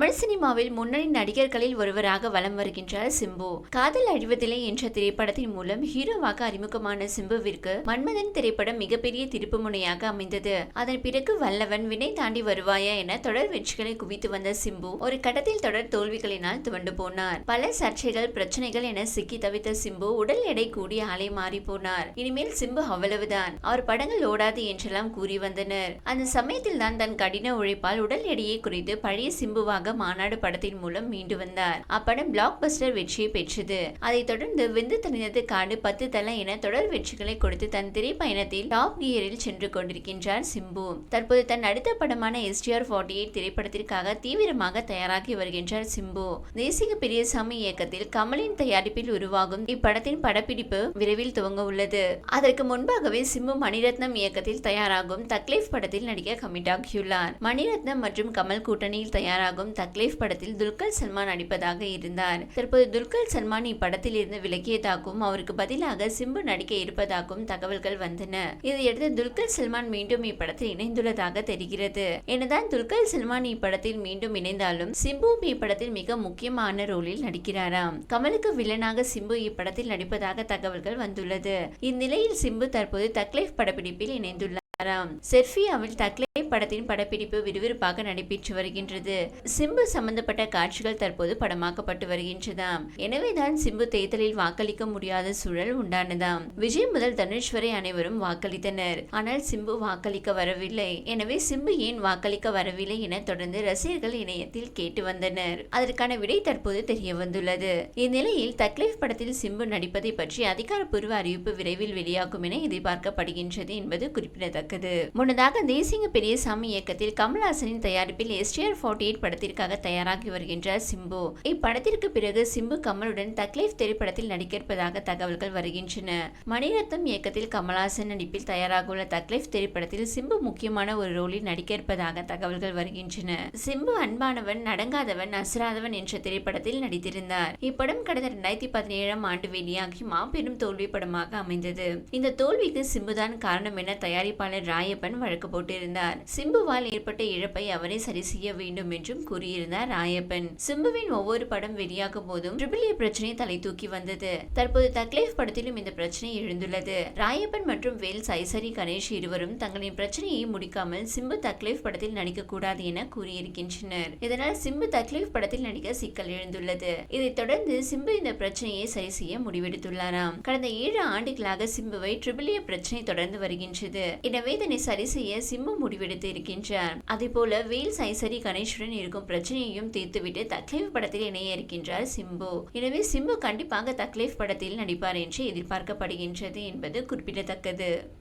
தமிழ் சினிமாவில் முன்னணி நடிகர்களில் ஒருவராக வலம் வருகின்றார் சிம்பு. காதல் அழிவதில்லை என்ற திரைப்படத்தின் மூலம் ஹீரோவாக அறிமுகமான சிம்புவிற்கு மன்மதன் திரைப்படம் மிகப்பெரிய திருப்பு முனையாக அமைந்தது. அதன் பிறகு வல்லவன் வினை தாண்டி வருவாயா என தொடர் வெற்றிகளை குவித்து வந்த சிம்பு ஒரு கட்டத்தில் தொடர் தோல்விகளினால் துவண்டு போனார். பல சர்ச்சைகள் பிரச்சனைகள் என சிக்கி தவித்த சிம்பு உடல் எடை கூடி ஆலை மாறி போனார். இனிமேல் சிம்பு அவ்வளவுதான். அவர் படங்கள் ஓடாது என்றெல்லாம் கூறி வந்தனர். அந்த சமயத்தில் தான் தன் கடின உழைப்பால் உடல் எடையை குறைத்து பழைய சிம்புவாக மாநாடு படத்தின் மூலம் மீண்டு வந்தார். அப்படம் பிளாக் பஸ்டர் வெற்றியை பெற்றது. அதைத் தொடர்ந்து வெந்து தெரிந்தது காடு பத்து தலை என தொடர் வெற்றிகளை கொடுத்து தன் திரைப்பயணத்தில் டாப் கியரில் சென்று கொண்டிருக்கின்றார் சிம்பு. தற்போது தன் அடுத்த படமான எஸ்டிஆர் ஃபார்ட்டி எயிட் திரைப்படத்திற்காக தீவிரமாக தயாராகி வருகின்றார் சிம்பு. தேசிக பெரியசாமி இயக்கத்தில் கமலின் தயாரிப்பில் உருவாகும் இப்படத்தின் படப்பிடிப்பு விரைவில் துவங்க உள்ளது. அதற்கு முன்பாகவே சிம்பு மணிரத்னம் இயக்கத்தில் தயாராகும் தக்லீஃப் படத்தில் நடிக்க கமிட் ஆகியுள்ளார் மணிரத்னம் மற்றும் கமல் கூட்டணியில் தயாராகும் தக்லீஃப் படத்தில் துல்கர் சல்மான் நடிப்பதாக இருந்தார். தற்போது துல்கர் சல்மான் இப்படத்தில் இருந்து விலகியதாகவும் அவருக்கு பதிலாக சிம்பு நடிக்க இருப்பதாகவும் தகவல்கள் வந்தன. இதையடுத்து துல்கர் சல்மான் மீண்டும் இப்படத்தில் இணைந்துள்ளதாக தெரிகிறது. எனதான் துல்கர் சல்மான் இப்படத்தில் மீண்டும் இணைந்தாலும் சிம்பு இப்படத்தில் மிக முக்கியமான ரோலில் நடிக்கிறாராம். கமலுக்கு வில்லனாக சிம்பு இப்படத்தில் நடிப்பதாக தகவல்கள் வந்துள்ளது. இந்நிலையில் சிம்பு தற்போது தக்லைஃப் படப்பிடிப்பில் இணைந்துள்ளார். செர்பியாவில் தக்லை படத்தின் படப்பிடிப்பு விறுவிறுப்பாக நடைபெற்று வருகின்றது. சிம்பு சம்பந்தப்பட்ட காட்சிகள் தற்போது படமாக்கப்பட்டு வருகின்றதாம். எனவேதான் சிம்பு தேர்தலில் வாக்களிக்க முடியாத சூழல் உண்டானதாம். விஜய் முதல் தனுஷ் வரை அனைவரும் வாக்களித்தனர். ஆனால் சிம்பு வாக்களிக்க வரவில்லை. எனவே சிம்பு ஏன் வாக்களிக்க வரவில்லை என தொடர்ந்து ரசிகர்கள் இணையத்தில் கேட்டு வந்தனர். அதற்கான விடை தற்போது தெரிய வந்துள்ளது. இந்நிலையில் தக்லீஃப் படத்தில் சிம்பு நடிப்பதை பற்றி அதிகாரப்பூர்வ அறிவிப்பு விரைவில் வெளியாகும் என எதிர்பார்க்கப்படுகின்றது என்பது குறிப்பிடத்தக்கது. இருக்குது முன்னதாக தேசிங்க பெரியசாமி இயக்கத்தில் கமல்ஹாசனின் தயாரிப்பில் எஸ்டிஆர் ஃபார்ட்டி எயிட் படத்திற்காக தயாராகி வருகின்றார் சிம்பு. இப்படத்திற்கு பிறகு சிம்பு கமலுடன் தக்லீஃப் திரைப்படத்தில் நடிக்க இருப்பதாக தகவல்கள் வருகின்றன. மணிரத்னம் இயக்கத்தில் கமல்ஹாசன் நடிப்பில் தயாராக தக்லீஃப் திரைப்படத்தில் சிம்பு முக்கியமான ஒரு ரோலில் நடிக்க இருப்பதாக தகவல்கள் வருகின்றன. சிம்பு அன்பானவன் நடங்காதவன் அசராதவன் என்ற திரைப்படத்தில் நடித்திருந்தார். இப்படம் கடந்த இரண்டாயிரத்தி பதினேழாம் ஆண்டு வெளியாகி மாபெரும் தோல்வி படமாக அமைந்தது. இந்த தோல்விக்கு சிம்புதான் காரணம் என தயாரிப்பாளர் ராயப்பன் வழக்கு போட்டிருந்தார். சிம்புவால் ஏற்பட்ட இழப்பை அவரே சரி செய்ய வேண்டும் என்றும் கூறியிருந்தார் ராயப்பன். சிம்புவின் ஒவ்வொரு படம் வெளியாகும் போதும் ட்ரிபிள் ஏ பிரச்சனை தலை தூக்கி வந்தது. தற்போது தக்லேஃப் படத்திலும் இந்த பிரச்சனை எழுந்துள்ளது. ராயப்பன் மற்றும் வேல் சைசரி கணேஷ் இருவரும் தங்களின் பிரச்சனையை முடிக்காமல் சிம்பு தக்லேஃப் படத்தில் நடிக்க கூடாது என கூறியிருக்கின்றனர். இதனால் சிம்பு தக்லைஃப் படத்தில் நடிக்க சிக்கல் எழுந்துள்ளது. இதைத் தொடர்ந்து சிம்பு இந்த பிரச்சனையை சரி செய்ய முடிவெடுத்துள்ளாராம். கடந்த ஏழு ஆண்டுகளாக சிம்புவை ட்ரிபிள் ஏ பிரச்சனை தொடர்ந்து வருகின்றது. எனவே இதனை சரி செய்ய சிம்பு முடிவெடுத்து இருக்கின்றார். அதே போல வெயில் சைசரி கணேஷுடன் இருக்கும் பிரச்சனையையும் தீர்த்துவிட்டு தக்லீஃப் படத்தில் இணைய இருக்கின்றார் சிம்பு. எனவே சிம்பு கண்டிப்பாக தக்லீஃப் படத்தில் நடிப்பார் என்று எதிர்பார்க்கப்படுகின்றது என்பது குறிப்பிடத்தக்கது.